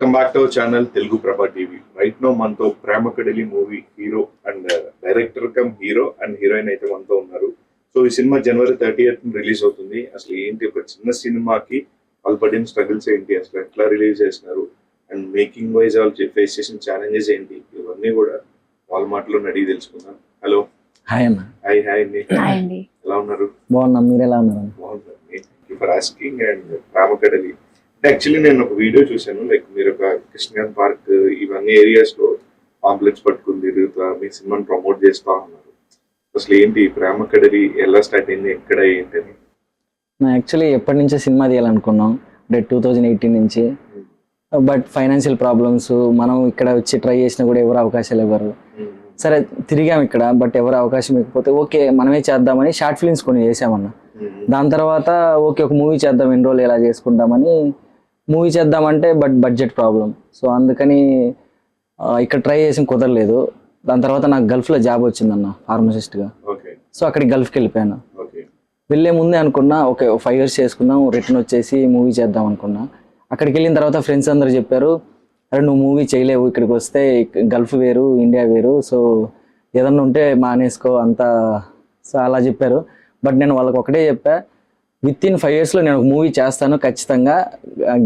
Welcome back to our channel Telugu Prabha TV right now మనతో Prema Kadali movie hero and director cum hero and heroine అయితే మనతో ఉన్నారు. So ఈ cinema జనవరి thirty release అవుతుంది. అసలు ఏంటి ఒక చిన్న సినిమాకి వాళ్ళు పడిన స్ట్రగుల్స్ ఏంటి? అసలు ఎట్లా రిలీజ్ చేస్తున్నారు అండ్ మేకింగ్ వైజ్ వాళ్ళు ఫేస్ చేసిన ఛాలెంజెస్ ఏంటి? ఇవన్నీ కూడా వాళ్ళ మాటలో అడిగి తెలుసుకుందాం. హలో హాయ్ అన్న. హాయ్ హాయ్ అండి ఎలా ఉన్నారు? బాగున్నా మీరు ఎలా ఉన్నారు? బాగుందండి ఫర్ ఆస్కింగ్ అండ్ రామకడలి అంటే యాక్చువల్లీ నేను ఒక వీడియో చూశాను. లైక్ మీరు ఒక కృష్ణగాన్ పార్క్ ఇవన్నీ ఏరియాస్లో పాంప్లెట్స్ పట్టుకుని తిరుగుతా మీ సినిమాని ప్రమోట్ చేస్తా ఉన్నారు. అసలు ఏంటి? ప్రేమ కడలి ఎలా స్టార్ట్ అయింది? ఎక్కడ ఏంటని నా యాక్చువల్లీ ఎప్పటి నుంచో సినిమా తీయాలనుకున్నాం. అంటే టూ థౌజండ్ ఎయిటీన్ నుంచి. బట్ ఫైనాన్షియల్ ప్రాబ్లమ్స్ మనం ఇక్కడ వచ్చి ట్రై చేసినా కూడా ఎవరు అవకాశాలు ఇవ్వరు. సరే తిరిగాం ఇక్కడ బట్ ఎవరు అవకాశం ఇవ్వకపోతే ఓకే మనమే చేద్దామని షార్ట్ ఫిల్మ్స్ కొన్ని చేసామన్న దాని తర్వాత ఓకే ఒక మూవీ చేద్దాం ఎన్ని రోజులు ఎలా చేసుకుంటామని మూవీ చేద్దామంటే బట్ బడ్జెట్ ప్రాబ్లం. సో అందుకని ఇక్కడ ట్రై చేసి కుదరలేదు. దాని తర్వాత నాకు గల్ఫ్లో జాబ్ వచ్చిందన్న ఫార్మసిస్ట్గా. సో అక్కడికి గల్ఫ్కి వెళ్ళిపోయాను. వెళ్ళే ముందే అనుకున్నా ఓకే ఫైవ్ ఇయర్స్ చేసుకుందాం రిటర్న్ వచ్చేసి మూవీ చేద్దాం అనుకున్నా. అక్కడికి వెళ్ళిన తర్వాత ఫ్రెండ్స్ అందరూ చెప్పారు అరే నువ్వు మూవీ చేయలేవు ఇక్కడికి వస్తే గల్ఫ్ వేరు ఇండియా వేరు సో ఏదన్నా ఉంటే మానేసుకో అంతా. సో అలా చెప్పారు. బట్ నేను వాళ్ళకి ఒకటే చెప్పా విత్ ఇన్ ఫైవ్ ఇయర్స్లో నేను ఒక మూవీ చేస్తాను ఖచ్చితంగా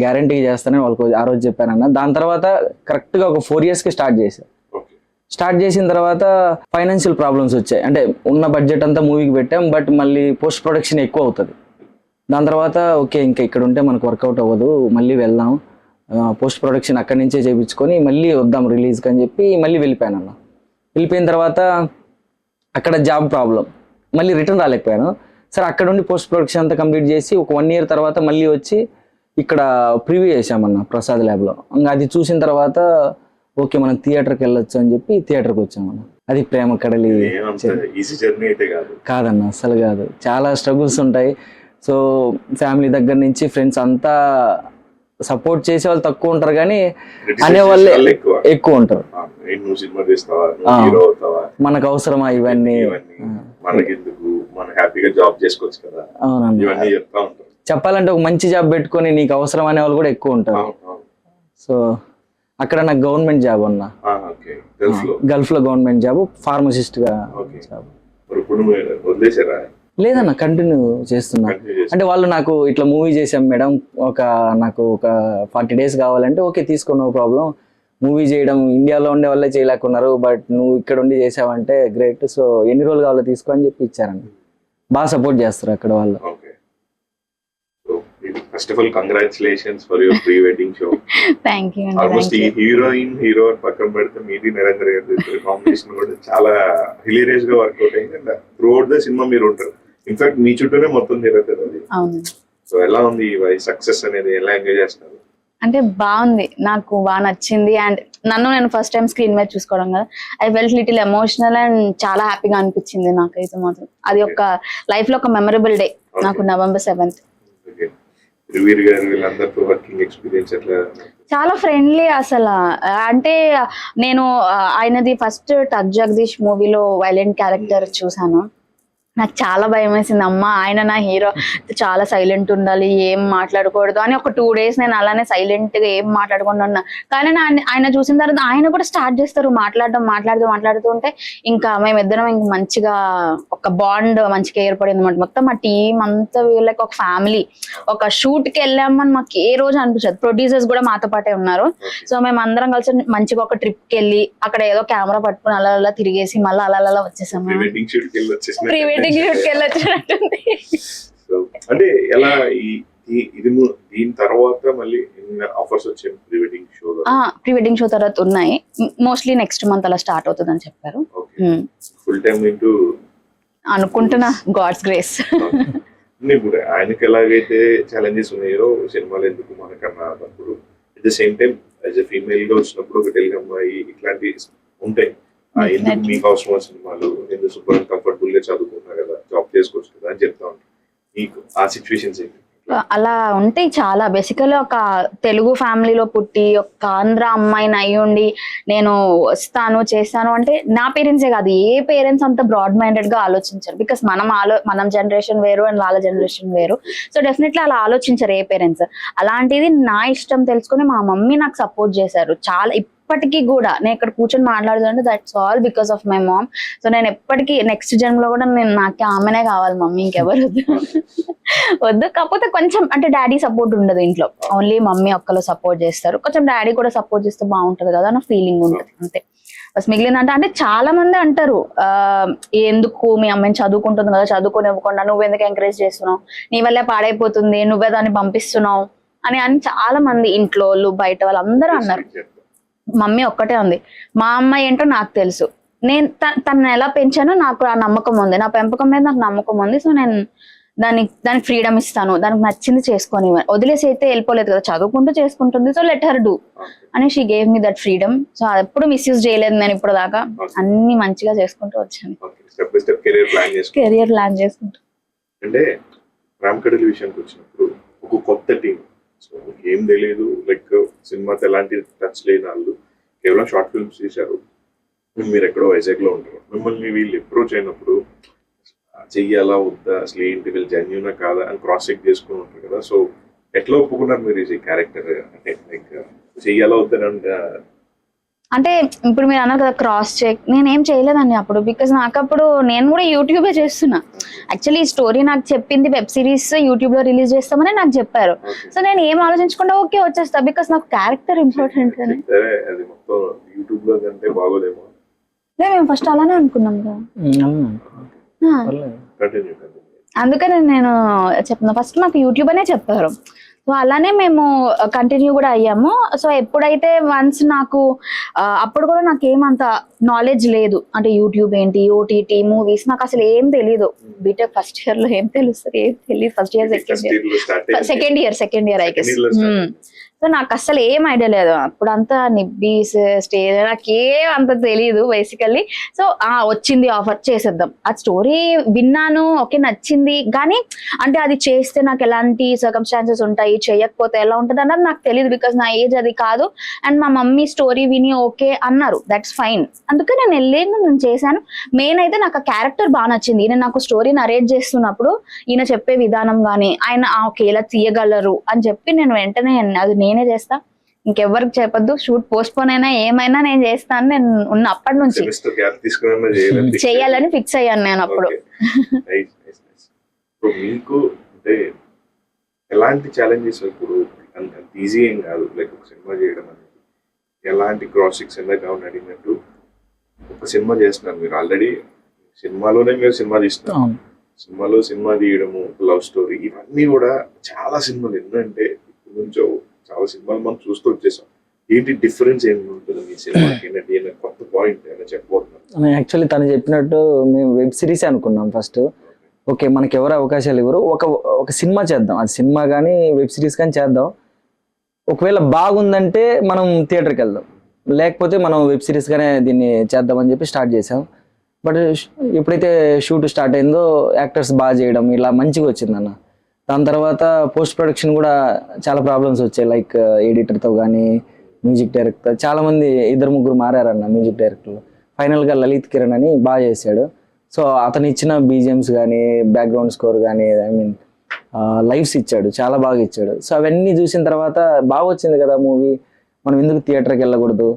గ్యారంటీగా చేస్తానని వాళ్ళకి ఆ రోజు చెప్పానన్న. దాని తర్వాత కరెక్ట్గా ఒక ఫోర్ ఇయర్స్కి స్టార్ట్ చేశాను స్టార్ట్ చేసిన తర్వాత ఫైనాన్షియల్ ప్రాబ్లమ్స్ వచ్చాయి. అంటే ఉన్న బడ్జెట్ అంతా మూవీకి పెట్టాం బట్ మళ్ళీ పోస్ట్ ప్రొడక్షన్ ఎక్కువ అవుతుంది. దాని తర్వాత ఓకే ఇంకా ఇక్కడ ఉంటే మనకు వర్కౌట్ అవ్వదు మళ్ళీ వెళ్దాం. పోస్ట్ ప్రొడక్షన్ అక్కడి నుంచే చేయించుకొని మళ్ళీ వద్దాం రిలీజ్కి అని చెప్పి మళ్ళీ వెళ్ళిపోయాను అన్న వెళ్ళిపోయిన తర్వాత అక్కడ జాబ్ ప్రాబ్లం మళ్ళీ రిటర్న్ రాలేకపోయాను. సరే అక్కడ ఉండి పోస్ట్ ప్రొడక్షన్ అంతా కంప్లీట్ చేసి ఒక వన్ ఇయర్ తర్వాత మళ్ళీ వచ్చి ఇక్కడ ప్రివ్యూ చేసామన్న ప్రసాద్ ల్యాబ్లో ఇంకా అది చూసిన తర్వాత ఓకే మనం థియేటర్కి వెళ్ళొచ్చు అని చెప్పి థియేటర్కి వచ్చామన్న. అది ప్రేమ కడలి ఏమంత ఈజీ జర్నీ అయితే కాదు. కాదన్న అసలు కాదు. చాలా స్ట్రగుల్స్ ఉంటాయి. సో ఫ్యామిలీ దగ్గర నుంచి ఫ్రెండ్స్ అంతా సపోర్ట్ చేసే వాళ్ళు తక్కువ ఉంటారు కానీ Criticize అనే వాళ్ళే చేసే వాళ్ళు ఎక్కువ. ఉంటారు. మనకు అవసరమా ఇవన్నీ? ఇవన్నీ. మనకెందుకు మనం హ్యాపీగా జాబ్ చేసుకోవచ్చు కదా. ఇవన్నీ చెప్తా ఉంటారు. చెప్పాలంటే ఒక మంచి జాబ్ పెట్టుకొని నీకు అవసరం అనే వాళ్ళు కూడా ఎక్కువ ఉంటారు. సో అక్కడ నాకు గవర్నమెంట్ జాబ్ ఓకే. గల్ఫ్లో గవర్నమెంట్ జాబ్ ఫార్మసిస్ట్గా. జాబ్. లేదన్న కంటిన్యూ చేస్తున్నా. అంటే వాళ్ళు నాకు ఇట్లా మూవీ చేసాం మేడం ఒక నాకు ఒక ఫార్టీ డేస్ కావాలంటే ఓకే తీసుకో నో ప్రాబ్లం. మూవీ చేయడం ఇండియాలో ఉండే వాళ్ళే చేయలేకున్నారు బట్ నువ్వు ఇక్కడ ఉండి చేసావంటే గ్రేట్. సో ఎన్ని రోజులు కావాలో తీసుకో అని చెప్పి ఇచ్చారండి. బాగా సపోర్ట్ చేస్తారు అక్కడ వాళ్ళు. Okay. First of all congratulations for your pre wedding show thank you అండి ఆల్మోస్ట్ ఈ హీరోయిన్ హీరో పక్కన పెడితే మీది నరేంద్ర గారి కాంబినేషన్ కూడా చాలా హిలీరియస్గా వర్కౌట్ అయింది. అండ్ త్రూ అవుట్ ద సినిమా మీరు ఉంటారు. ఇన్ఫాక్ట్ మీ చుట్టూనే మొత్తం తిరుగుతుంది అది. అవును. సో ఎలా ఉంది సక్సెస్ అనేది? ఎలా ఎంజాయ్ చేస్తున్నారు అంటే బాగుంది. నాకు బాగా నచ్చింది. అండ్ నన్ను నేను ఫస్ట్ టైం స్క్రీన్ మీద చూసుకోవడం కదా. I felt little emotional and చాలా హ్యాపీగా అనిపించింది నాకైతే మాత్రం. అది ఒక లైఫ్లో ఒక మెమరబుల్ డే. నాకు నవంబర్ సెవెంత్. చాలా ఫ్రెండ్లీ అసలు. అంటే నేను ఆయనది ఫస్ట్ టక్ జగదీష్ మూవీలో వైలెంట్ క్యారెక్టర్ చూసాను. నాకు చాలా భయం వేసింది అమ్మ ఆయన నా హీరో. చాలా సైలెంట్ ఉండాలి ఏం మాట్లాడకూడదు అని ఒక టూ డేస్ నేను అలానే సైలెంట్గా ఏం మాట్లాడకుండా ఉన్నా. కానీ ఆయన చూసిన తర్వాత ఆయన కూడా స్టార్ట్ చేస్తారు. మాట్లాడడం మాట్లాడుతూ మాట్లాడుతూ ఉంటే ఇంకా మేమిద్దరం ఇంక మంచిగా ఒక బాండ్ మంచిగా ఏర్పడింది అనమాట మొత్తం మా టీం అంతా వీళ్ళకి ఒక ఫ్యామిలీ. ఒక షూట్కి వెళ్ళామని మాకు ఏ రోజు అనిపించదు. ప్రొడ్యూసర్స్ కూడా మాతో పాటే ఉన్నారు. సో మేము అందరం కలిసి మంచిగా ఒక ట్రిప్కి వెళ్ళి అక్కడ ఏదో కెమెరా పట్టుకుని అలా అలా తిరిగేసి మళ్ళీ అలా అలా వచ్చేసాము. ప్రీ వెడ్డింగ్ షూట్కి వెళ్ళి వచ్చేసిన ప్రీ వెడ్డింగ్ షూట్కి వెళ్ళి వచ్చినట్టుంది So, అంటే ఎలా ఇది దీని తర్వాత మళ్ళీ ఆఫర్స్ వచ్చాయి? ప్రీ వెడ్డింగ్ షోలో ప్రీ వెడ్డింగ్ షో తర్వాత ఉన్నాయి. మోస్ట్లీ నెక్స్ట్ మంత్ అలా స్టార్ట్ అవుతుంది అని చెప్పారు. ఫుల్ టైమ్ ఇంటూ అనుకుంటున్నా గాడ్స్ గ్రేస్ ఇప్పుడు ఆయనకి ఎలాగైతే ఛాలెంజెస్ ఉన్నాయో సినిమాలు ఎందుకు మనకన్నా అన్నప్పుడు at the same time as a ఫీమేల్గా వచ్చినప్పుడు ఒక తెలుగు అమ్మాయి ఇట్లాంటి ఉంటాయి. ఎందుకు. మీకు అవసరం ఎందుకు సూపర్ కంఫర్టబుల్గా కదా? జాబ్ చేసుకోవచ్చు కదా? అని చెప్తా ఉంటాను మీకు ఆ సిచ్యువేషన్స్ ఏంటి? అలా ఉంటాయి చాలా. బేసికలీ ఒక తెలుగు ఫ్యామిలీలో పుట్టి ఒక ఆంధ్ర అమ్మాయిని అయి ఉండి నేను వస్తాను చేస్తాను అంటే నా పేరెంట్సే కాదు ఏ పేరెంట్స్ అంత బ్రాడ్ మైండెడ్గా ఆలోచించరు. బికాస్ మనం ఆలో మనం జనరేషన్ వేరు అండ్ వాళ్ళ జనరేషన్ వేరు. సో డెఫినెట్లీ అలా ఆలోచించరు ఏ పేరెంట్స్ అలాంటిది నా ఇష్టం తెలుసుకుని మా మమ్మీ నాకు సపోర్ట్ చేశారు. చాలా ఇప్పటికీ కూడా నేను ఇక్కడ కూర్చొని మాట్లాడుతుంటే that's all because of my mom so నేను ఎప్పటికీ నెక్స్ట్ జన్మలో కూడా నేను నాకు ఆమెనే కావాలి మమ్మీ ఇంకెవరు వద్దు. వద్దు. కాకపోతే కొంచెం అంటే డాడీ సపోర్ట్ ఉండదు ఇంట్లో. ఓన్లీ మమ్మీ ఒక్కరు సపోర్ట్ చేస్తారు. కొంచెం డాడీ కూడా సపోర్ట్ చేస్తే బాగుంటది కదా నా ఫీలింగ్ ఉంటుంది అంతే. బస్ మిగిలిన అంటే చాలా మంది అంటారు ఎందుకు మీ అమ్మాయిని చదువుకుంటుంది కదా చదువుకొని ఇవ్వకుండా నువ్వు ఎందుకు ఎంకరేజ్ చేస్తున్నావు? నీ వల్లే పాడైపోతుంది నువ్వే దాన్ని పంపిస్తున్నావు అని అని చాలా మంది ఇంట్లో వాళ్ళు బయట వాళ్ళు అందరూ అన్నారు. మమ్మీ ఒక్కటే ఉంది. మా అమ్మాయి ఏంటో నాకు తెలుసు. నేను తనని ఎలా పెంచానో నాకు ఆ నమ్మకం ఉంది. నా పెంపకం మీద నాకు నమ్మకం ఉంది. సో నేను దానికి దానికి ఫ్రీడమ్ ఇస్తాను. దానికి నచ్చింది చేసుకొని వదిలేసి అయితే వెళ్ళిపోలేదు కదా. చదువుకుంటూ చేసుకుంటుంది. సో లెట్ హర్ డూ అని she gave me that freedom so ఎప్పుడు మిస్యూజ్ చేయలేదు నేను ఇప్పుడు దాకా. అన్ని మంచిగా చేసుకుంటూ వచ్చాను. కెరియర్ ప్లాన్ చేసుకుంటూ. అంటే రామకడలి విషయానికి వచ్చినప్పుడు ఒక కొత్త టీం సో ఏం తెలియదు లైక్ సినిమాతో ఎలాంటి టచ్ లేని వాళ్ళు కేవలం షార్ట్ ఫిల్మ్స్ తీశారు. మీరు ఎక్కడో వైజాగ్లో ఉంటారు. మిమ్మల్ని వీళ్ళు అప్రోచ్ అయినప్పుడు చెయ్యాలా వద్దా? అసలు ఏంటి? వీళ్ళు జెన్యునా కాదా? అని క్రాస్ చెక్ చేసుకుని ఉంటారు కదా. సో ఎట్లా ఒప్పుకున్నారు మీరు ఈ క్యారెక్టర్ అంటే లైక్ చెయ్యాలా వద్దని అంటే ఇప్పుడు మీరు అన్నారు కదా క్రాస్ చెక్ నేనేం చేయలేదండి అప్పుడు బికాస్ నాకు అప్పుడు నేను కూడా యూట్యూబే చేస్తున్నా. యాక్చువల్లీ ఈ స్టోరీ నాకు చెప్పింది వెబ్ సిరీస్ యూట్యూబ్లో రిలీజ్ చేస్తామని నాకు చెప్పారు. సో నేను ఏం ఆలోచించకుండా ఓకే వచ్చేస్తా బికాస్ నాకు క్యారెక్టర్ ఇంపార్టెంట్ అని. మేము ఫస్ట్ అలానే అనుకున్నాం కదా. ఆ, కంటిన్యూ కంటిన్యూ అందుకని నేను చెప్తున్నా ఫస్ట్ మాకు యూట్యూబ్ అనే చెప్పారు. సో అలానే మేము కంటిన్యూ కూడా అయ్యాము. సో ఎప్పుడైతే వన్స్ నాకు అప్పుడు కూడా నాకు ఏమంత నాలెడ్జ్ లేదు. అంటే యూట్యూబ్ ఏంటి ఓటీటీ మూవీస్ నాకు అసలు ఏం తెలీదు. బీటెక్ ఫస్ట్ ఇయర్లో ఏం తెలుస్తుంది ఏం తెలియదు first year second year second year second year I guess so నాకు అసలు ఏం ఐడియా లేదు. అప్పుడంతా నిబ్బీస్ స్టేజ్ నాకేం అంత తెలియదు బేసికల్లీ సో ఆ వచ్చింది ఆఫర్ చేసేద్దాం. ఆ స్టోరీ విన్నాను ఓకే నచ్చింది. కానీ అంటే అది చేస్తే నాకు ఎలాంటి సర్కమ్స్టాన్సెస్ ఉంటాయి చేయకపోతే ఎలా ఉంటుంది అన్నది నాకు తెలియదు బికాస్ నా ఏజ్ అది కాదు. అండ్ మా మమ్మీ స్టోరీ విని ఓకే అన్నారు. దట్స్ ఫైన్ అందుకే నేను వెళ్ళి నేను చేశాను. మెయిన్ అయితే నాకు ఆ క్యారెక్టర్ బాగా నచ్చింది. ఈయన నాకు స్టోరీని అరేంజ్ చేస్తున్నప్పుడు ఈయన చెప్పే విధానం కానీ ఆయన ఓకే ఇలా తీయగలరు అని చెప్పి నేను వెంటనే అది నేను చేస్తా. ఇంకెవ్వరికి చెప్పొద్దు. షూట్ పోస్ట్ పోన్ అయినా ఏమైనా నేను చేస్తాను నేను ఉన్న అప్పటి నుంచి. చేయాలని ఫిక్స్ అయ్యాను నేను అప్పుడు. మీకు అంటే ఎలాంటి ఛాలెంజెస్ ఇప్పుడు అంత ఈజీ ఏం కాదు. లైక్ ఒక సినిమా చేయడం అనేది. ఎలాంటి క్రాసింగ్స్ ఇందాక అవును అడిగినట్టు ఒక సినిమా చేస్తున్నారు మీరు. ఆల్రెడీ సినిమాలోనే మీరు సినిమా తీస్తున్నారు. సినిమాలో సినిమా తీయడము లవ్ స్టోరీ ఇవన్నీ కూడా చాలా సినిమాలు ఎన్నంటే ఇప్పుడు నుంచో చాలా సినిమాలు మనం చూస్తూ వచ్చేసాం. ఏంటి డిఫరెన్స్ ఏంటి ఉంటుంది మీ సినిమాకి? ఏంటంటే కొత్త పాయింట్ ఏమైనా చెప్పబోతున్నారు? యాక్చువల్లీ తను చెప్పినట్టు మేము వెబ్ సిరీస్ అనుకున్నాం ఫస్ట్. ఓకే మనకి ఎవరు అవకాశాలు ఇవ్వరు. ఒక ఒక సినిమా చేద్దాం. అది సినిమా కానీ వెబ్ సిరీస్ కానీ చేద్దాం. ఒకవేళ బాగుందంటే మనం థియేటర్కి వెళ్దాం. లేకపోతే మనం వెబ్ సిరీస్గానే దీన్ని చేద్దామని చెప్పి స్టార్ట్ చేసాం. బట్ ఎప్పుడైతే షూట్ స్టార్ట్ అయిందో యాక్టర్స్ బాగా చేయడం ఇలా మంచిగా వచ్చిందన్న. దాని తర్వాత పోస్ట్ ప్రొడక్షన్ కూడా చాలా ప్రాబ్లమ్స్ వచ్చాయి. లైక్ ఎడిటర్తో కానీ మ్యూజిక్ డైరెక్టర్ చాలా మంది ఇద్దరు ముగ్గురు మారారన్న మ్యూజిక్ డైరెక్టర్లు ఫైనల్గా లలిత్ కిరణ్ అని బాగా చేశాడు. సో అతను ఇచ్చిన బీజిఎమ్స్ కానీ బ్యాక్గ్రౌండ్ స్కోర్ కానీ ఐ మీన్ లైవ్స్ ఇచ్చాడు. చాలా బాగా ఇచ్చాడు. సో అవన్నీ చూసిన తర్వాత బాగా వచ్చింది కదా మూవీ మనం ఎందుకు థియేటర్కి వెళ్ళకూడదు?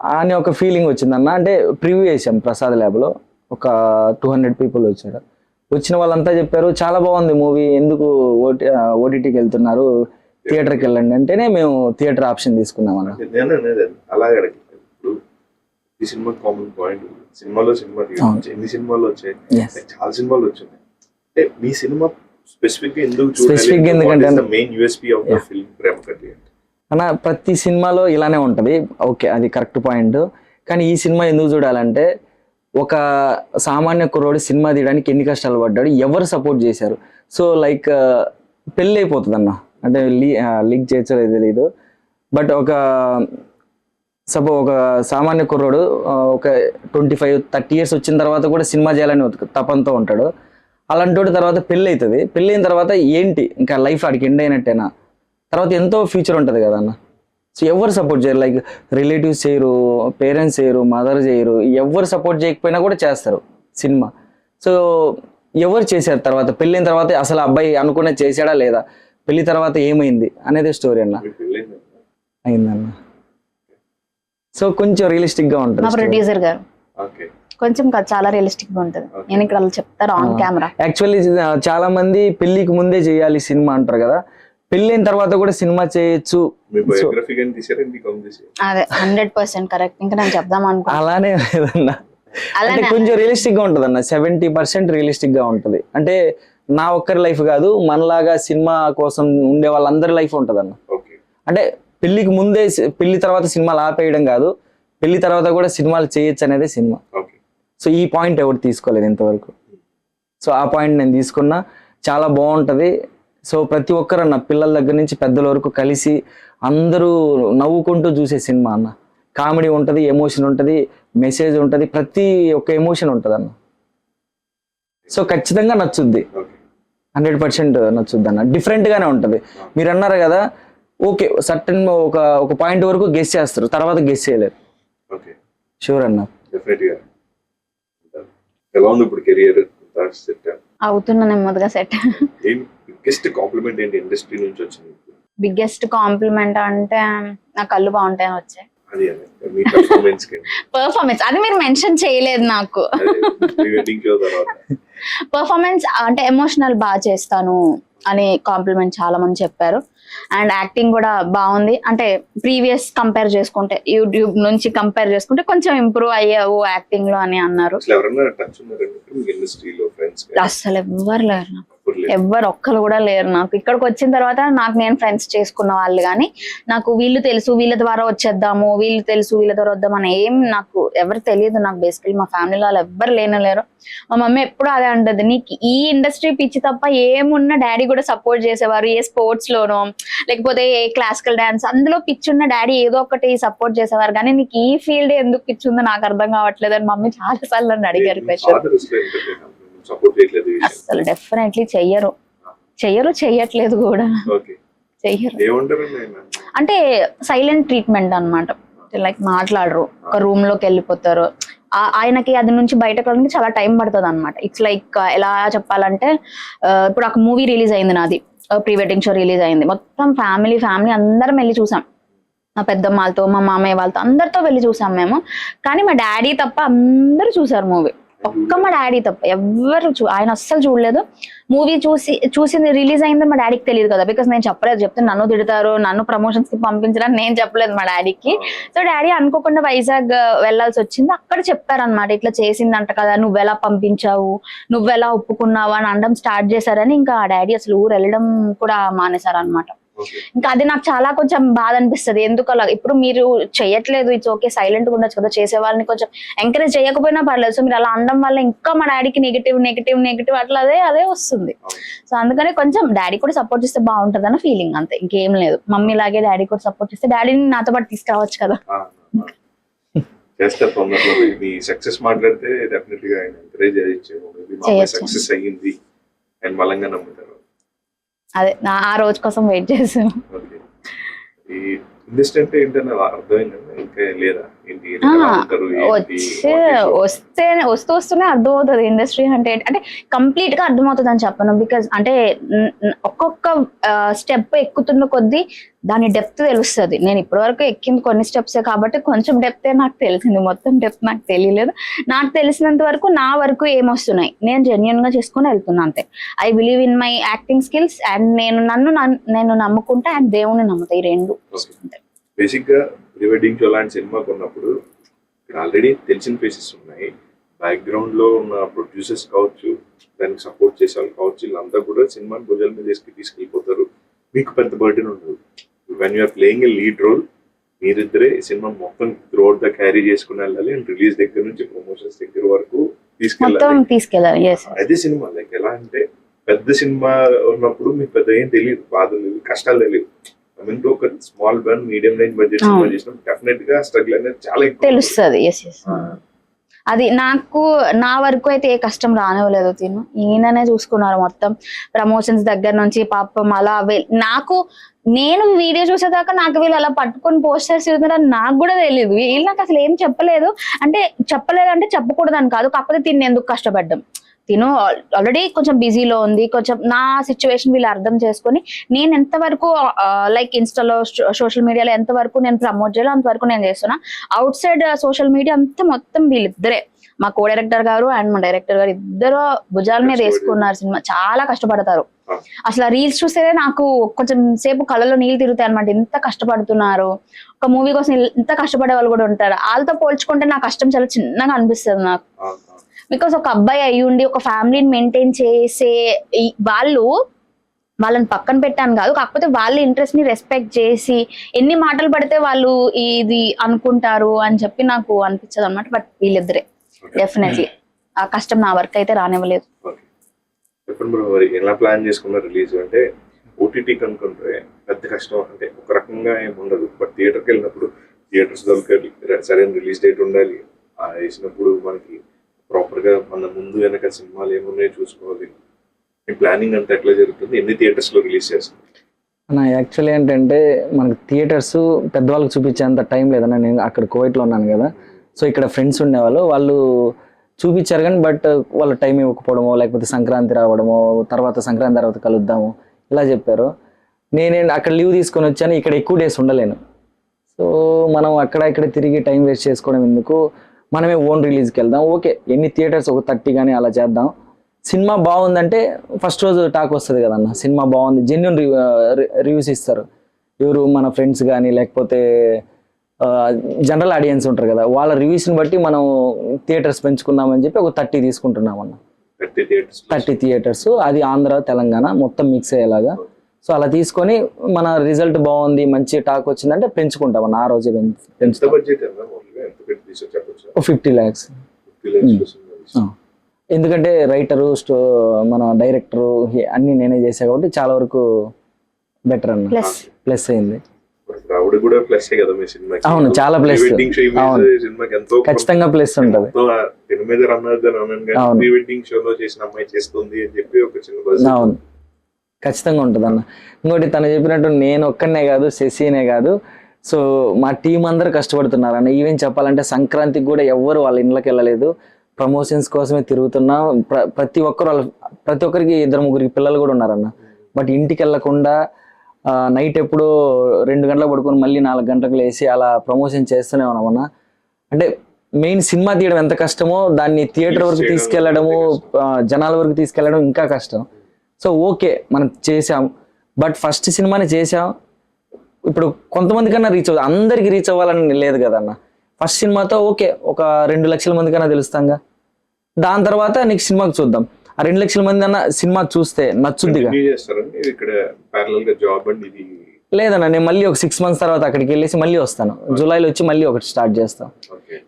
అని ఒక ఫీలింగ్ వచ్చిందన్న. అంటే ప్రివ్యూ చేసాం ప్రసాద్ ల్యాబ్లో ఒక టూ హండ్రెడ్ పీపుల్ వచ్చాడు వచ్చిన వాళ్ళంతా చెప్పారు చాలా బాగుంది మూవీ ఎందుకు ఓటీ ఓటీటీకి వెళ్తున్నారు? థియేటర్కి వెళ్ళండి. అంటేనే మేము థియేటర్ ఆప్షన్ తీసుకున్నాం అన్న. అలాగే ఈ సినిమా కామన్ పాయింట్ సినిమాలో సినిమా. ఎన్ని సినిమాలు వచ్చాయి. చాలా సినిమాలు వచ్చింది అంటే మీ సినిమా స్పెసిఫిక్ ఎందుకు ఎందుకంటే- main USP of the. Film ప్రేమ కట్టి అంటే అన్న ప్రతి సినిమాలో ఇలానే ఉంటుంది. ఓకే అది కరెక్ట్ పాయింట్. కానీ ఈ సినిమా ఎందుకు చూడాలంటే ఒక సామాన్య కుర్రోడు సినిమా తీయడానికి ఎన్ని కష్టాలు పడ్డాడు ఎవరు సపోర్ట్ చేశారు? సో లైక్ పెళ్ళి అయిపోతుంది అన్న అంటే లీ లీక్ చేయొచ్చో తెలియదు బట్ ఒక సపో ఒక సామాన్య కుర్రోడు ఒక ట్వంటీ ఫైవ్ థర్టీ ఇయర్స్ వచ్చిన తర్వాత కూడా సినిమా చేయాలని తపంతో ఉంటాడు. అలాంటి తర్వాత పెళ్ళి అవుతుంది పెళ్ళి అయిన తర్వాత ఏంటి? ఇంకా లైఫ్ ఆడికి ఎండ్ అయినట్టేనా? తర్వాత ఎంతో ఫ్యూచర్ ఉంటుంది కదా అన్న సో ఎవరు సపోర్ట్ చేయరు? లైక్ రిలేటివ్స్ చేయరు పేరెంట్స్ చేయరు మదర్ చేయరు ఎవరు సపోర్ట్ చేయకపోయినా కూడా చేస్తారు సినిమా. సో ఎవరు చేశారు తర్వాత? పెళ్ళైన తర్వాత అసలు అబ్బాయి అనుకున్న చేశాడా లేదా? పెళ్ళి తర్వాత ఏమైంది అనేది స్టోరీ అన్న? అయిందన్న. సో కొంచెం రియలిస్టిక్గా ఉంటుంది ప్రొడ్యూసర్ గారు. ఓకే. కొంచెం చాలా రియలిస్టిక్గా ఉంటుంది. నేను ఇక్కడ అలా చెప్తారు ఆన్. కెమెరా యాక్చువల్లీ చాలా మంది పెళ్ళికి ముందే చేయాలి సినిమా అంటారు కదా. పెళ్ళైన తర్వాత కూడా సినిమా చేయొచ్చు. అదే హండ్రెడ్ పర్సెంట్ కరెక్ట్. ఇంకా నేను చెప్దాం అనుకో అలానే లేదన్న. అంటే కొంచెం రియలిస్టిక్గా ఉంటుంది అన్న సెవెంటీ పర్సెంట్ రియలిస్టిక్గా ఉంటుంది. అంటే నా ఒక్కరి లైఫ్ కాదు మనలాగా సినిమా కోసం ఉండే వాళ్ళందరి లైఫ్ ఉంటుంది అన్న ఓకే. అంటే పెళ్ళికి ముందే పెళ్ళి తర్వాత సినిమాలు ఆపేయడం కాదు పెళ్ళి తర్వాత కూడా సినిమాలు చేయొచ్చు అనేది సినిమా. ఓకే. సో ఈ పాయింట్ ఎవరు తీసుకోలేదు ఇంతవరకు. సో ఆ పాయింట్ నేను తీసుకున్నా. చాలా బాగుంటది. సో ప్రతి ఒక్కరు అన్న పిల్లల దగ్గర నుంచి పెద్దల వరకు కలిసి అందరూ నవ్వుకుంటూ చూసే సినిమా అన్న. కామెడీ ఉంటుంది ఎమోషన్ ఉంటుంది మెసేజ్ ఉంటుంది ప్రతి ఒక్క ఎమోషన్ ఉంటుంది అన్న. సో ఖచ్చితంగా నచ్చుద్ది. హండ్రెడ్ పర్సెంట్ నచ్చుద్ది అన్న. డిఫరెంట్ గానే ఉంటది. మీరు అన్నారు కదా ఓకే సర్టన్ ఒక ఒక పాయింట్ వరకు గెస్ చేస్తారు తర్వాత గెస్ చేయలేరు. ఓకే. షూర్ అన్న. ఎలా ఉంది ఇప్పుడు కెరియర్ అవుతున్నా నెమ్మదిగా సెట్. బిగ్గెస్ట్ కాంప్లిమెంట్ ఏంటి ఇండస్ట్రీ నుంచి వచ్చింది? బిగ్గెస్ట్ కాంప్లిమెంట్ అంటే నా కళ్ళు బాగుంటాయని వచ్చాయి. పర్ఫార్మెన్స్ అది. మీరు మెన్షన్ చేయలేదు నాకు. పర్ఫార్మెన్స్ అంటే ఎమోషనల్ బాగా చేస్తాను అని కాంప్లిమెంట్ చాలా మంది చెప్పారు. అండ్ యాక్టింగ్ కూడా బాగుంది. అంటే ప్రీవియస్ కంపేర్ చేసుకుంటే యూట్యూబ్ నుంచి కంపేర్ చేసుకుంటే కొంచెం ఇంప్రూవ్ అయ్యావు యాక్టింగ్లో అని అన్నారు. అసలు ఎవ్వరు లేరు నాకు. ఎవ్వరు ఒక్కరు కూడా లేరు నాకు. ఇక్కడికి వచ్చిన తర్వాత నాకు నేను ఫ్రెండ్స్ చేసుకున్న వాళ్ళు కానీ నాకు వీళ్ళు తెలుసు వీళ్ళ ద్వారా వచ్చేద్దాము వీళ్ళు తెలుసు వీళ్ళ ద్వారా వద్దామని ఏం నాకు ఎవరు తెలియదు. నాకు బేసికలీ మా ఫ్యామిలీలో వాళ్ళు ఎవ్వరు లేనే లేరు. మా మమ్మీ ఎప్పుడు అదే అంటది నీకు ఈ ఇండస్ట్రీ పిచ్చి తప్ప ఏమున్నా డాడీ కూడా సపోర్ట్ చేసేవారు ఏ స్పోర్ట్స్ లోనో లేకపోతే ఏ క్లాసికల్ డాన్స్ అందులో పిచ్చి ఉన్న డాడీ ఏదో ఒకటి సపోర్ట్ చేసేవారు. కానీ నీకు ఈ ఫీల్డ్ ఎందుకు పిచ్చి ఉందో నాకు అర్థం కావట్లేదు అని మమ్మీ చాలా సార్లు నన్ను అడిగారు క్వశ్చన్ అసలు డెఫినెట్లీ చెయ్యరు. చెయ్యరు చెయ్యట్లేదు కూడా. చెయ్యరు. అంటే సైలెంట్ ట్రీట్మెంట్ అన్నమాట. లైక్ మాట్లాడరు. ఒక రూమ్లోకి వెళ్ళిపోతారు ఆయనకి అది నుంచి బయటకు రావడానికి చాలా టైం పడుతుంది అనమాట ఇట్స్ లైక్ ఎలా చెప్పాలంటే ఇప్పుడు ఒక మూవీ రిలీజ్ అయింది నాది. ప్రీ వెడ్డింగ్ షో రిలీజ్ అయింది. మొత్తం ఫ్యామిలీ ఫ్యామిలీ అందరం వెళ్ళి చూసాం. మా పెద్దమ్మ వాళ్ళతో మా మామయ్య వాళ్ళతో అందరితో వెళ్ళి చూసాం మేము. కానీ మా డాడీ తప్ప అందరూ చూసారు మూవీ ఒక్క మా డాడీ తప్ప ఎవ్వరు చూ ఆయన అస్సలు చూడలేదు. మూవీ చూసి చూసింది రిలీజ్ అయింది మా డాడీకి తెలియదు కదా బికాస్ నేను చెప్పలేదు. చెప్తే నన్ను తిడతారు నన్ను ప్రమోషన్స్కి పంపించడానికి నేను చెప్పలేదు మా డాడీకి. సో డాడీ అనుకోకుండా వైజాగ్ uh, వెళ్ళాల్సి వచ్చింది. అక్కడ చెప్పారనమాట ఇట్లా చేసిందంట కదా నువ్వెలా పంపించావు? నువ్వెలా ఒప్పుకున్నావు? అని అనడం స్టార్ట్ చేశారని ఇంకా ఆ డాడీ అసలు ఊరు వెళ్ళడం కూడా మానేశారు అనమాట ఇంకా అది నాకు చాలా కొంచెం బాధ అనిపిస్తుంది. ఎందుకు అలా? ఇప్పుడు మీరు చేయట్లేదు ఇట్స్ ఓకే సైలెంట్గా ఉండొచ్చు కదా చేసే వాళ్ళని కొంచెం ఎంకరేజ్ చేయకపోయినా పర్లేదు. సో మీరు అలా అనడం వల్ల ఇంకా మా డాడీకి నెగిటివ్ నెగిటివ్ నెగిటివ్ అట్లా అదే అదే వస్తుంది. సో అందుకనే కొంచెం డాడీ కూడా సపోర్ట్ చేస్తే బాగుంటది అన్న ఫీలింగ్ అంతే. ఇంకేం లేదు. మమ్మీ లాగే డాడీ కూడా సపోర్ట్ చేస్తే డాడీని నాతో పాటు తీసుకురావచ్చు కదా. తొందరలో మీ సక్సెస్ మాట్లాడితే డెఫినెట్గా ఆయన ఎంకరేజ్ చేయొచ్చు. సక్సెస్ అయ్యింది అండ్ బలంగా నమ్ముతారు. అదే నా ఆ రోజు కోసం వెయిట్ చేసాను ఈ ఇండస్ట్రీ అంటే ఏంటన్నా అర్థమైందా? ఇంకా లేదా? వచ్చే? వస్తే వస్తూ వస్తూనే అర్థం అవుతుంది ఇండస్ట్రీ అంటే. అంటే కంప్లీట్గా అర్థం అవుతుంది అని చెప్పను బికాజ్ అంటే ఒక్కొక్క స్టెప్ ఎక్కుతున్న కొద్దీ దాని డెప్త్ తెలుస్తుంది. నేను ఇప్పటి వరకు ఎక్కింది కొన్ని స్టెప్సే కాబట్టి కొంచెం డెప్తే నాకు తెలిసింది. మొత్తం డెప్త్ నాకు తెలియలేదు. నాకు తెలిసినంత వరకు నా వరకు ఏమొస్తున్నాయి? నేను జెన్యున్గా చేసుకుని వెళ్తున్నా అంతే. I believe in my acting skills and నేను నన్ను నన్- నమ్ముకుంటా అండ్ దేవుని నమ్ముతా. ఈ రెండు. బేసిక్గా ప్రీ వెడ్డింగ్ షో లాంటి సినిమా కొన్నప్పుడు ఆల్రెడీ తెలిసిన ఫేసెస్ ఉన్నాయి. బ్యాక్గ్రౌండ్లో ఉన్న ప్రొడ్యూసర్స్ కావచ్చు దానికి సపోర్ట్ చేసే వాళ్ళు కావచ్చు వీళ్ళంతా కూడా సినిమాని భుజాల మీద తీసుకు తీసుకెళ్ళిపోతారు. మీకు పెద్ద బర్డెన్ ఉండదు. When you're playing a lead role మీరిద్దరే ఈ సినిమా మొత్తం త్రోట్ ద క్యారీ చేసుకుని వెళ్ళాలి అండ్ రిలీజ్ దగ్గర నుంచి ప్రమోషన్స్ దగ్గర వరకు తీసుకెళ్ళాలి. అదే సినిమా. లైక్ ఎలా అంటే పెద్ద సినిమా ఉన్నప్పుడు మీకు పెద్ద ఏం తెలియదు. బాధలు కష్టాలు తెలియదు ఒక small medium range budget cinema డెఫినెట్గా స్ట్రగుల్ అనేది చాలా ఎక్కువ. తెలుస్తుంది. ఎస్ ఎస్ ఆ. అది నాకు నా వరకు అయితే ఏ కష్టం రానివ్వలేదు తిను. ఈయననే చూసుకున్నారు మొత్తం. ప్రమోషన్స్ దగ్గర నుంచి పాపం అలా నాకు నేను వీడియో చూసేదాకా నాకు వీళ్ళు అలా పట్టుకొని పోస్టర్స్ చూస్తున్నారని నాకు కూడా తెలియదు వీళ్ళు నాకు అసలు ఏం చెప్పలేదు. అంటే చెప్పలేదు అంటే చెప్పకూడదని కాదు. కాకపోతే తిని ఎందుకు కష్టపడ్డం? తిను ఆల్రెడీ కొంచెం బిజీలో ఉంది. కొంచెం నా సిచ్యువేషన్ వీళ్ళు అర్థం చేసుకొని నేను ఎంతవరకు లైక్ ఇన్స్టాలో సోషల్ మీడియాలో ఎంతవరకు నేను ప్రమోట్ చేయాలో అంతవరకు నేను చేస్తున్నా. అవుట్ సైడ్ సోషల్ మీడియా అంతా మొత్తం వీళ్ళిద్దరే. మా కో డైరెక్టర్ గారు అండ్ మా డైరెక్టర్ గారు ఇద్దరు భుజాల మీద వేసుకున్నారు సినిమా. చాలా కష్టపడతారు. అసలు రీల్స్ చూస్తేనే నాకు కొంచెం సేపు కళ్ళలో నీళ్ళు తిరుగుతాయి అనమాట ఎంత కష్టపడుతున్నారు. ఒక మూవీ కోసం ఇంత కష్టపడే వాళ్ళు కూడా ఉంటారు. వాళ్ళతో పోల్చుకుంటే నా కష్టం చాలా చిన్నగా అనిపిస్తుంది నాకు. బికాస్ ఒక అబ్బాయి అయి ఉండి ఒక ఫ్యామిలీని మెయింటైన్ చేసే వాళ్ళు వాళ్ళని పక్కన పెట్టాను కాదు కాకపోతే వాళ్ళ ఇంట్రెస్ట్ని రెస్పెక్ట్ చేసి ఎన్ని మాటలు పడితే వాళ్ళు ఇది అనుకుంటారు అని చెప్పి నాకు అనిపించదు అనమాట బట్ వీళ్ళిద్దరే. డెఫినెట్లీ ఆ కష్టం నా వర్క్ అయితే రానివ్వలేదు. ఎలా ప్లాన్ చేసుకున్న రిలీజ్ అంటే ఓటీటీ కనుకుంటే పెద్ద కష్టం అంటే ఒక రకంగా ఏమి ఉండదు. బట్ థియేటర్కి వెళ్ళినప్పుడు థియేటర్స్ దొరకాలి సరైన రిలీజ్ డేట్ ఉండాలి. ఆ వేసినప్పుడు మనకి ప్రాపర్గా మన ముందు వెనక సినిమాలు ఏమున్నాయో చూసుకోవాలి. మీ ప్లానింగ్ అంతా ఎట్లా జరుగుతుంది? ఎన్ని థియేటర్స్లో రిలీజ్ చేస్తుంది నా యాక్చువల్లీ ఏంటంటే మనకి థియేటర్స్ పెద్దవాళ్ళకి చూపించేంత టైం లేదన్న నేను అక్కడ కోవిడ్లో ఉన్నాను కదా. సో ఇక్కడ ఫ్రెండ్స్ ఉండేవాళ్ళు వాళ్ళు చూపించారు కానీ బట్ వాళ్ళ టైం ఇవ్వకపోవడమో లేకపోతే సంక్రాంతి రావడమో తర్వాత సంక్రాంతి తర్వాత కలుద్దాము ఇలా చెప్పారు. నేనే అక్కడ లీవ్ తీసుకొని వచ్చాను ఇక్కడ ఎక్కువ డేస్ ఉండలేను. సో మనం అక్కడ ఇక్కడ తిరిగి టైం వేస్ట్ చేసుకోవడం ఎందుకు? మనమే ఓన్ రిలీజ్కి వెళ్దాం ఓకే ఎన్ని థియేటర్స్ ఒక థర్టీ కానీ అలా చేద్దాం. సినిమా బాగుందంటే ఫస్ట్ రోజు టాక్ వస్తుంది కదన్న సినిమా బాగుంది. జెన్యున్ రివ్యూస్ ఇస్తారు. ఎవరు మన ఫ్రెండ్స్ కానీ లేకపోతే జనరల్ ఆడియన్స్ ఉంటారు కదా వాళ్ళ రివ్యూస్ని బట్టి మనం థియేటర్స్ పెంచుకుందామని చెప్పి ఒక థర్టీ తీసుకుంటున్నాం అన్న. థర్టీ థియేటర్స్ అది ఆంధ్ర తెలంగాణ మొత్తం మిక్స్ అయ్యేలాగా. సో అలా తీసుకొని మన రిజల్ట్ బాగుంది మంచి టాక్ వచ్చిందంటే పెంచుకుంటాం అన్న. ఆ రోజే పెంచుతాం. ఫిఫ్టీ ల్యాక్స్. ఎందుకంటే రైటరు స్టో మన డైరెక్టరు అన్ని నేనే చేసా కాబట్టి చాలా వరకు బెటర్ అన్న. ప్లస్. ప్లస్ అయింది. ఇప్పుడు ఆవిడ కూడా ప్లస్ కదా మీ సినిమాకి? అవును, చాలా ఎంతో ఖచ్చితంగా ప్లస్ ఉంటుంది. తెర మీద రన్ అవుతుంది అన్నాను అవును. ప్రీ వెడ్డింగ్ షోలో చేసిన అమ్మాయి చేస్తుంది అని చెప్పి ఒక చిన్న బజ్ అవును. ఖచ్చితంగా ఉంటుంది అన్న ఇంకోటి తను చెప్పినట్టు నేను ఒక్కనే కాదు శశినే కాదు సో మా టీం అందరూ కష్టపడుతున్నారు అన్న ఈవెన్ చెప్పాలంటే సంక్రాంతికి కూడా ఎవ్వరు వాళ్ళ ఇళ్ళకి వెళ్ళలేదు. ప్రమోషన్స్ కోసమే తిరుగుతున్నాం. ప్ర ప్రతి ఒక్కరు వాళ్ళ ప్రతి ఒక్కరికి ఇద్దరు ముగ్గురికి పిల్లలు కూడా ఉన్నారన్న. బట్ ఇంటికి వెళ్ళకుండా నైట్ ఎప్పుడో రెండు గంటలకు పడుకొని మళ్ళీ నాలుగు గంటలకు లేచి అలా ప్రమోషన్ చేస్తూనే ఉన్నామన్న. అంటే మెయిన్ సినిమా తీయడం ఎంత కష్టమో దాన్ని థియేటర్ వరకు తీసుకెళ్ళడము జనాల వరకు తీసుకెళ్ళడం ఇంకా కష్టం. సో ఓకే మనం చేసాం బట్ ఫస్ట్ సినిమాని చేసాం ఇప్పుడు కొంతమంది కన్నా రీచ్ అవ్వదు అందరికి రీచ్ అవ్వాలని లేదు కదన్న ఫస్ట్ సినిమాతో ఓకే ఒక రెండు లక్షల మంది కన్నా తెలుస్తాంగా. దాని తర్వాత నెక్స్ట్ సినిమాకి చూద్దాం. ఆ రెండు లక్షల మంది అన్న సినిమా చూస్తే నచ్చుద్దిగా? ఇది లేదన్న నేను మళ్ళీ ఒక సిక్స్ మంత్స్ తర్వాత అక్కడికి వెళ్ళేసి మళ్ళీ వస్తాను. జూలైలో వచ్చి మళ్ళీ ఒకటి స్టార్ట్ చేస్తాం.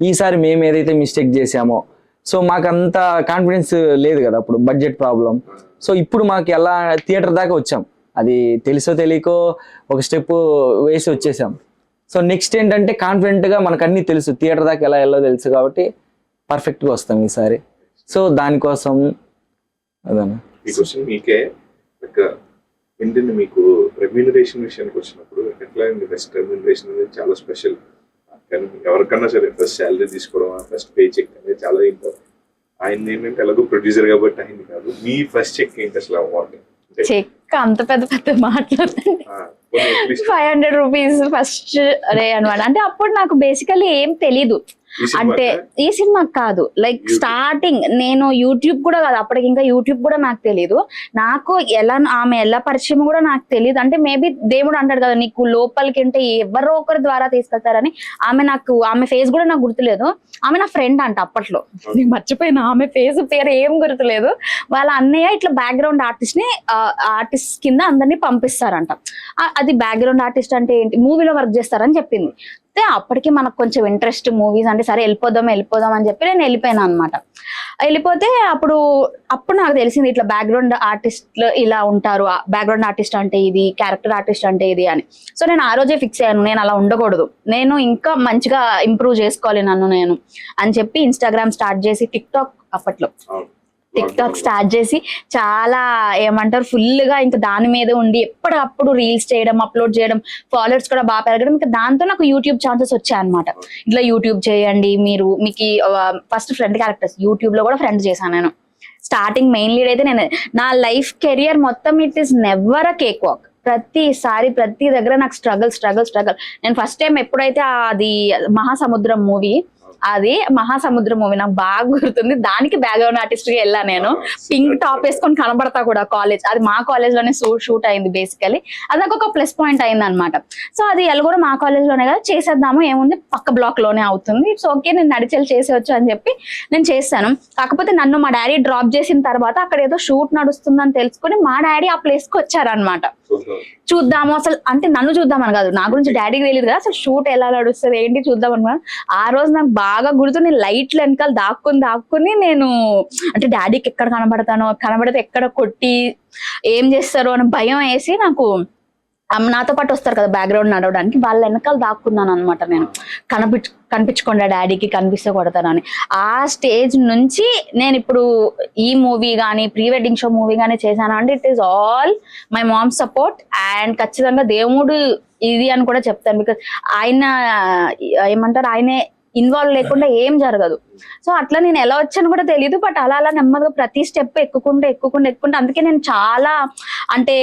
ఈసారి మేము ఏదైతే మిస్టేక్ చేసామో సో మాకు అంత కాన్ఫిడెన్స్ లేదు కదా అప్పుడు బడ్జెట్ ప్రాబ్లం సో ఇప్పుడు మాకు ఎలా థియేటర్ దాకా వచ్చాం. అది తెలుసో తెలియకో ఒక స్టెప్ వేసి వచ్చేసాం. సో నెక్స్ట్ ఏంటంటే కాన్ఫిడెంట్గా మనకు అన్నీ తెలుసు. థియేటర్ దాకా ఎలా వెళ్ళో తెలుసు కాబట్టి పర్ఫెక్ట్గా వస్తాం ఈసారి. సో దానికోసం అదన్న ఈ క్వశ్చన్ మీకే ఏంటంటే మీకు రెమ్యూనరేషన్ విషయానికి వచ్చినప్పుడు ఎట్లా అండి? ఫస్ట్ రెమ్యూనరేషన్ అనేది చాలా స్పెషల్ కానీ ఎవరికన్నా సరే ఫస్ట్ శాలరీ తీసుకోవడం ఫస్ట్ పే చెక్ అనేది చాలా ఇంపార్టెంట్ ఆయన ఏంటంటే ఎలాగో ప్రొడ్యూసర్ కాబట్టి ఆయన కాదు మీ ఫస్ట్ చెక్ ఏంటి అసలు చెక్ అంత పెద్ద పెద్ద మాట్లాడుతుంది ఫైవ్ హండ్రెడ్ రూపీస్ ఫస్ట్ రే అనమాట అంటే అప్పుడు నాకు బేసికలీ ఏం తెలీదు. అంటే ఈ సినిమా కాదు. లైక్. స్టార్టింగ్ నేను యూట్యూబ్ కూడా కాదు. అప్పటికి ఇంకా యూట్యూబ్ కూడా నాకు తెలియదు నాకు ఎలా ఆమె ఎలా పరిచయం కూడా నాకు తెలియదు అంటే మేబీ దేవుడు అంటాడు కదా నీకు లోపలికి అంటే ఎవరో ఒకరి ద్వారా తీసుకెళ్తారని ఆమె నాకు ఆమె ఫేస్ కూడా నాకు గుర్తులేదు. ఆమె నా ఫ్రెండ్ అంట అప్పట్లో. నేను మర్చిపోయిన. ఆమె ఫేస్ పేరు ఏం గుర్తులేదు. వాళ్ళ అన్నయ్య ఇట్లా బ్యాక్గ్రౌండ్ ఆర్టిస్ట్ని ఆర్టిస్ట్ కింద అందరినీ పంపిస్తారంట. అది బ్యాక్గ్రౌండ్ ఆర్టిస్ట్ అంటే ఏంటి? మూవీలో వర్క్ చేస్తారని చెప్పింది. చెప్తే అప్పటికి మనకు కొంచెం ఇంట్రెస్ట్ మూవీస్ అంటే సరే వెళ్ళిపోదాం వెళ్ళిపోదాం అని చెప్పి నేను వెళ్ళిపోయాను అనమాట వెళ్ళిపోతే అప్పుడు అప్పుడు నాకు తెలిసింది ఇట్లా బ్యాక్గ్రౌండ్ ఆర్టిస్ట్లు ఇలా ఉంటారు. బ్యాక్గ్రౌండ్ ఆర్టిస్ట్ అంటే ఇది క్యారెక్టర్ ఆర్టిస్ట్ అంటే ఇది అని. సో నేను ఆ రోజే ఫిక్స్ అయ్యాను. నేను అలా ఉండకూడదు. నేను ఇంకా మంచిగా ఇంప్రూవ్ చేసుకోవాలి నన్ను నేను అని చెప్పి ఇన్స్టాగ్రామ్ స్టార్ట్ చేసి టిక్ టాక్ అప్పట్లో టిక్ టాక్ స్టార్ట్ చేసి చాలా ఏమంటారు ఫుల్గా ఇంకా దాని మీద ఉండి ఎప్పటికప్పుడు రీల్స్ చేయడం అప్లోడ్ చేయడం ఫాలోవర్స్ కూడా బాగా పెరగడం ఇంకా దాంతో నాకు యూట్యూబ్ ఛాన్సెస్ వచ్చాయి అనమాట ఇట్లా యూట్యూబ్ చేయండి మీరు మీకు ఫస్ట్ ఫ్రెండ్ క్యారెక్టర్స్ యూట్యూబ్లో కూడా ఫ్రెండ్ చేశాను నేను. స్టార్టింగ్ మెయిన్ లీడ్ అయితే నేను నా లైఫ్ కెరియర్ మొత్తం it is never a cakewalk. ప్రతిసారి ప్రతి దగ్గర నాకు స్ట్రగుల్ స్ట్రగుల్ స్ట్రగుల్. నేను ఫస్ట్ టైం ఎప్పుడైతే అది మహాసముద్రం మూవీ అది మహాసముద్ర మూవీ నాకు బాగా గుర్తుంది. దానికి బ్యాక్గ్రౌండ్ ఆర్టిస్ట్గా వెళ్ళా నేను. పింక్ టాప్ వేసుకొని కనబడతా కూడా కాలేజ్ అది మా కాలేజ్లోనే షూట్ అయింది బేసికలీ అది నాకు ఒక ప్లస్ పాయింట్ అయింది అనమాట సో అది ఎల్ కూడా మా కాలేజ్లోనే కదా చేసేద్దాము ఏముంది? పక్క బ్లాక్లోనే అవుతుంది. ఇట్స్ ఓకే నేను నడిచేలు చేసేవచ్చు అని చెప్పి నేను చేశాను. కాకపోతే నన్ను మా డాడీ డ్రాప్ చేసిన తర్వాత అక్కడ ఏదో షూట్ నడుస్తుందని తెలుసుకుని మా డాడీ ఆ ప్లేస్కి వచ్చారనమాట చూద్దాము. అసలు అంటే నన్ను చూద్దామని కాదు. నా గురించి డాడీకి తెలియదు కదా. అసలు షూట్ ఎలా నడుస్తుంది ఏంటి చూద్దాం అనుకున్నాను ఆ రోజు నాకు బాగా గుర్తు నేను లైట్లు వెనకాల దాక్కుని దాక్కుని నేను అంటే డాడీకి ఎక్కడ కనబడతానో కనబడితే ఎక్కడ కొట్టి ఏం చేస్తారో అని భయం వేసి నాకు నాతో పాటు వస్తారు కదా బ్యాక్గ్రౌండ్ నడవడానికి వాళ్ళ వెనకాల దాక్కున్నాను అనమాట నేను. కనిపించ కనిపించకుండా డాడీకి కనిపిస్తే కొడతానని. ఆ స్టేజ్ నుంచి నేను ఇప్పుడు ఈ మూవీ కానీ ప్రీ వెడ్డింగ్ షో మూవీ కానీ చేశాను అంటే it is all my mom support and ఖచ్చితంగా దేవుడు ఇది అని కూడా చెప్తాను. బికాస్ ఆయన ఏమంటారు ఆయనే ఇన్వాల్వ్ లేకుండా ఏం జరగదు. సో అట్లా నేను ఎలా వచ్చాను కూడా తెలియదు బట్ అలా అలా నెమ్మదిగా ప్రతి స్టెప్ ఎక్కుకుంటూ ఎక్కుకుంటూ ఎక్కుకుంటూ అందుకే నేను చాలా అంటే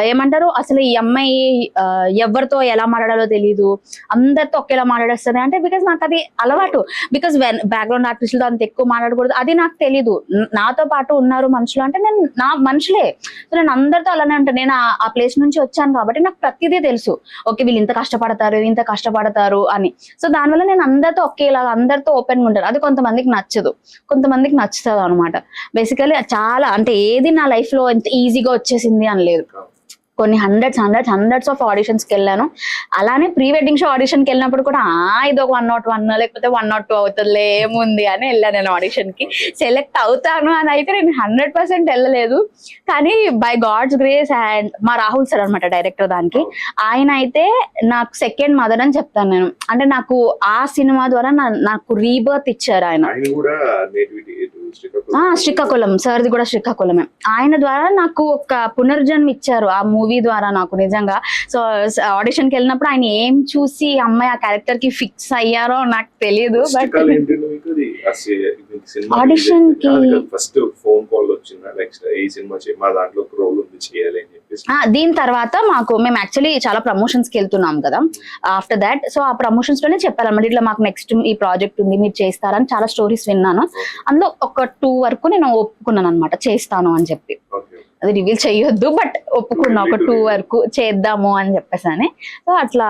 ఏమంటారు అసలు ఈ అమ్మాయి ఎవరితో ఎలా మాట్లాడాలో తెలియదు అందరితో ఒకేలా మాట్లాడేస్తుంది. అంటే బికాస్ నాకు అది అలవాటు. బికాస్ బ్యాక్గ్రౌండ్ ఆర్టిస్టులతో అంత ఎక్కువ మాట్లాడకూడదు. అది నాకు తెలియదు నాతో పాటు ఉన్నారు మనుషులు అంటే నేను నా మనుషులే. సో నేను అందరితో అలానే ఉంటాను నేను ఆ- ప్లేస్ నుంచి వచ్చాను కాబట్టి నాకు ప్రతిదీ తెలుసు. ఓకే వీళ్ళు ఇంత కష్టపడతారు ఇంత కష్టపడతారు అని. సో దానివల్ల నేను అందరితో ఒకేలాగా అందరితో ఓపెన్గా ఉంటాను. అది కొంతమందికి నచ్చదు. కొంతమందికి నచ్చుతుంది అనమాట బేసికలీ చాలా అంటే ఏది నా లైఫ్లో ఎంత ఈజీగా వచ్చేసింది అని లేదు. కొన్ని హండ్రెడ్స్ హండ్రెడ్స్ హండ్రెడ్స్ ఆఫ్ ఆడిషన్స్కి వెళ్ళాను. అలానే ప్రీ వెడ్డింగ్ షో ఆడిషన్కి వెళ్ళినప్పుడు కూడా ఆ ఇది ఒక వన్ నాట్ వన్ లేకపోతే వన్ నాట్ టూ అవుతుందిలే ఏముంది అని వెళ్ళాను నేను ఆడిషన్కి సెలెక్ట్ అవుతాను అని అయితే నేను హండ్రెడ్ పర్సెంట్ వెళ్ళలేదు. కానీ బై గాడ్స్ గ్రేస్ అండ్ మా రాహుల్ సార్ అనమాట డైరెక్టర్ దానికి ఆయన అయితే నాకు సెకండ్ మదర్ అని చెప్తాను నేను. అంటే నాకు ఆ సినిమా ద్వారా నా- నాకు రీబర్త్ ఇచ్చారు ఆయన. శ్రీకాకుళం. సార్ది కూడా శ్రీకాకుళమే. ఆయన ద్వారా నాకు ఒక పునర్జన్మ ఇచ్చారు. ఆ మూవీ ద్వారా నాకు నిజంగా. సో ఆడిషన్కి వెళ్ళినప్పుడు ఆయన ఏం చూసి అమ్మాయి ఆ క్యారెక్టర్కి ఫిక్స్ అయ్యారో నాకు తెలియదు బట్ Audition కి- ఫస్ట్ ఫోన్ కాల్ వచ్చిందా? నెక్స్ట్ ఈ సినిమా మా దాంట్లో రోల్ ఉంది చేయాలి అని దీని తర్వాత మాకు మేము యాక్చువల్లీ చాలా ప్రమోషన్స్కి వెళ్తున్నాం కదా. ఆఫ్టర్ దాట్ సో ఆ ప్రమోషన్స్లోనే చెప్పారన్నమాట. ఇట్లా మాకు నెక్స్ట్ ఈ ప్రాజెక్ట్ ఉంది మీరు చేస్తారని చాలా స్టోరీస్ విన్నాను. అందులో ఒక టూ వరకు నేను ఒప్పుకున్నాను అనమాట చేస్తాను అని చెప్పి. అది రివీల్ చేయొద్దు బట్ ఒప్పుకున్నా. ఒక టూ వరకు చేద్దాము అని చెప్పేసి అని సో అట్లా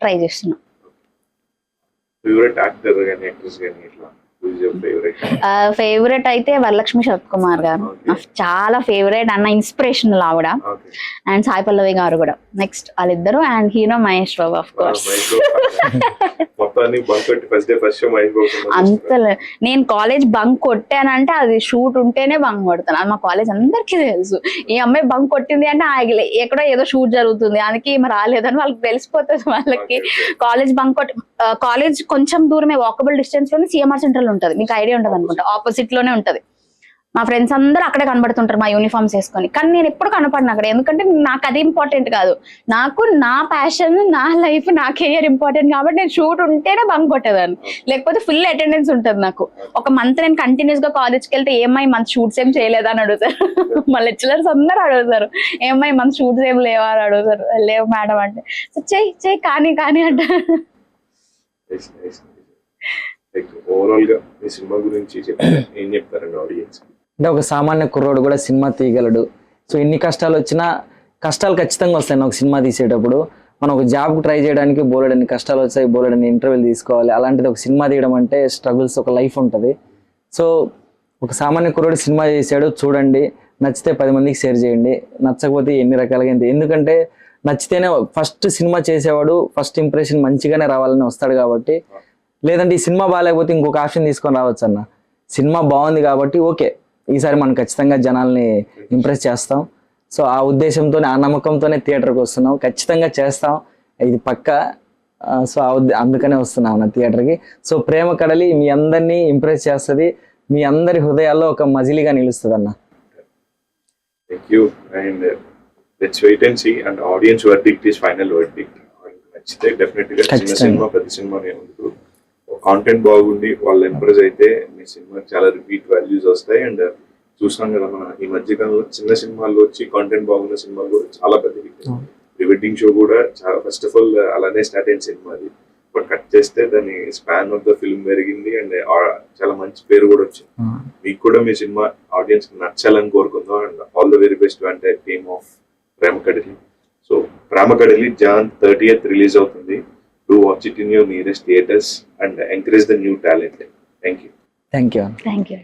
ట్రై చేస్తున్నా. ఫేవరెట్ అయితే వరలక్ష్మి శరత్ కుమార్ గారు. నాకు చాలా ఫేవరెట్ అన్న ఇన్స్పిరేషనల్ ఆవిడ. అండ్ సాయి పల్లవి గారు కూడా. నెక్స్ట్ వాళ్ళిద్దరు and hero Mahesh Babu of course అంత నేను కాలేజ్ బంక్ కొట్టానంటే అది షూట్ ఉంటేనే బంక్ కొడతాను. అది మా కాలేజ్ అందరికీ తెలుసు. ఈ అమ్మాయి బంక్ కొట్టింది అంటే ఆగిలే. ఎక్కడో ఏదో షూట్ జరుగుతుంది. అందుకే ఈమె రాలేదని వాళ్ళకి తెలిసిపోతుంది వాళ్ళకి. కాలేజ్ బంక్ కొట్టి కాలేజ్ కొంచెం దూరమే వాకబుల్ డిస్టెన్స్లోనే సిఎంఆర్ సెంటర్ ఉంటుంది. మీకు ఐడియా ఉంటుంది అనుకుంటా. ఆపోజిట్లోనే ఉంటుంది. మా ఫ్రెండ్స్ అందరూ అక్కడే కనబడుతుంటారు మా యూనిఫామ్స్ వేసుకొని. కానీ నేను ఎప్పుడు కనపడిన అక్కడ. ఎందుకంటే నాకు అది ఇంపార్టెంట్ కాదు. నాకు నా ప్యాషన్ నా లైఫ్ నా కెరియర్ ఇంపార్టెంట్ కాబట్టి నేను షూట్ ఉంటేనే బంక్ కొట్టేదాన్ని. లేకపోతే ఫుల్ అటెండెన్స్ ఉంటుంది నాకు. ఒక మంత్ నేను కంటిన్యూస్గా కాలేజ్కి వెళ్తే ఏమై మంత్ షూట్స్ ఏం చేయలేదా అని అడుగుతారు. మా లెక్చరర్స్ అందరూ అడుగుతారు. ఏమై మంత్ షూట్స్ ఏం లేవా అని అడుగుతారు. లేవు మేడం అంటే. సో చెయ్యి చెయ్యి కానీ కానీ అంటే. ఓవరాల్గా ఈ సినిమా గురించి ఏం చెప్తారండి ఆడియన్స్ అంటే ఒక సామాన్య కుర్రోడు కూడా సినిమా తీయగలడు. సో ఎన్ని కష్టాలు వచ్చినా కష్టాలు ఖచ్చితంగా వస్తాయి ఒక సినిమా తీసేటప్పుడు. మనం ఒక జాబ్కి ట్రై చేయడానికి బోలెడన్ని కష్టాలు వచ్చాయి బోలెడన్ని ఇంటర్వ్యూలు తీసుకోవాలి అలాంటిది ఒక సినిమా తీయడం అంటే స్ట్రగుల్స్ ఒక లైఫ్ ఉంటుంది. సో ఒక సామాన్య కుర్రోడు సినిమా చేశాడు చూడండి నచ్చితే పది మందికి షేర్ చేయండి నచ్చకపోతే ఎన్ని రకాలుగా ఎంత ఎందుకంటే నచ్చితేనే ఫస్ట్ సినిమా చేసేవాడు ఫస్ట్ ఇంప్రెషన్ మంచిగానే రావాలని వస్తాడు కాబట్టి లేదంటే ఈ సినిమా బాగాలేకపోతే ఇంకొక ఆప్షన్ తీసుకొని రావచ్చు అన్న సినిమా బాగుంది కాబట్టి ఓకే ఈసారి మనం ఖచ్చితంగా జనాల్ని ఇంప్రెస్ చేస్తాం. సో ఆ ఉద్దేశంతోనే ఆ నమ్మకంతోనే థియేటర్కి వస్తున్నాం. ఖచ్చితంగా చేస్తాం. ఇది పక్క. సో ఆ ఉద్దే అందుకనే వస్తున్నాం అన్న థియేటర్కి. సో ప్రేమ కడలి మీ అందరినీ ఇంప్రెస్ చేస్తుంది. మీ అందరి హృదయాల్లో ఒక మజిలీగా నిలుస్తుంది అన్న thank you and let's wait and see and audience verdict is final verdict నచ్చితే డెఫినెట్గా చిన్న ఖచ్చితంగా. సినిమా పెద్ద సినిమా కాంటెంట్ బాగుండి వాళ్ళు ఎంప్రెస్ అయితే మీ సినిమా చాలా రిపీట్ వాల్యూస్ వస్తాయి. అండ్ చూసాం కదా మన ఈ మధ్య కాలంలో చిన్న సినిమాల్లో వచ్చి కాంటెంట్ బాగున్న సినిమాలు కూడా చాలా పెద్ద హిట్. ప్రీ వెడ్డింగ్ షో కూడా చాలా ఫస్ట్ ఆఫ్ ఆల్ అలానే స్టార్ట్ అయిన సినిమా అది. బట్ కట్ చేస్తే దాని స్పాన్ ఆఫ్ ద ఫిల్మ్ పెరిగింది అండ్ చాలా మంచి పేరు కూడా వచ్చింది. మీకు కూడా మీ సినిమా ఆడియన్స్ నచ్చాలని కోరుకుందాం. And all the very best అంటే team of Prema Kadali so Prema Kadali Jan thirty release అవుతుంది. do watch it in your nearest theaters and encourage the new talent. Thank you. Thank you. Thank you.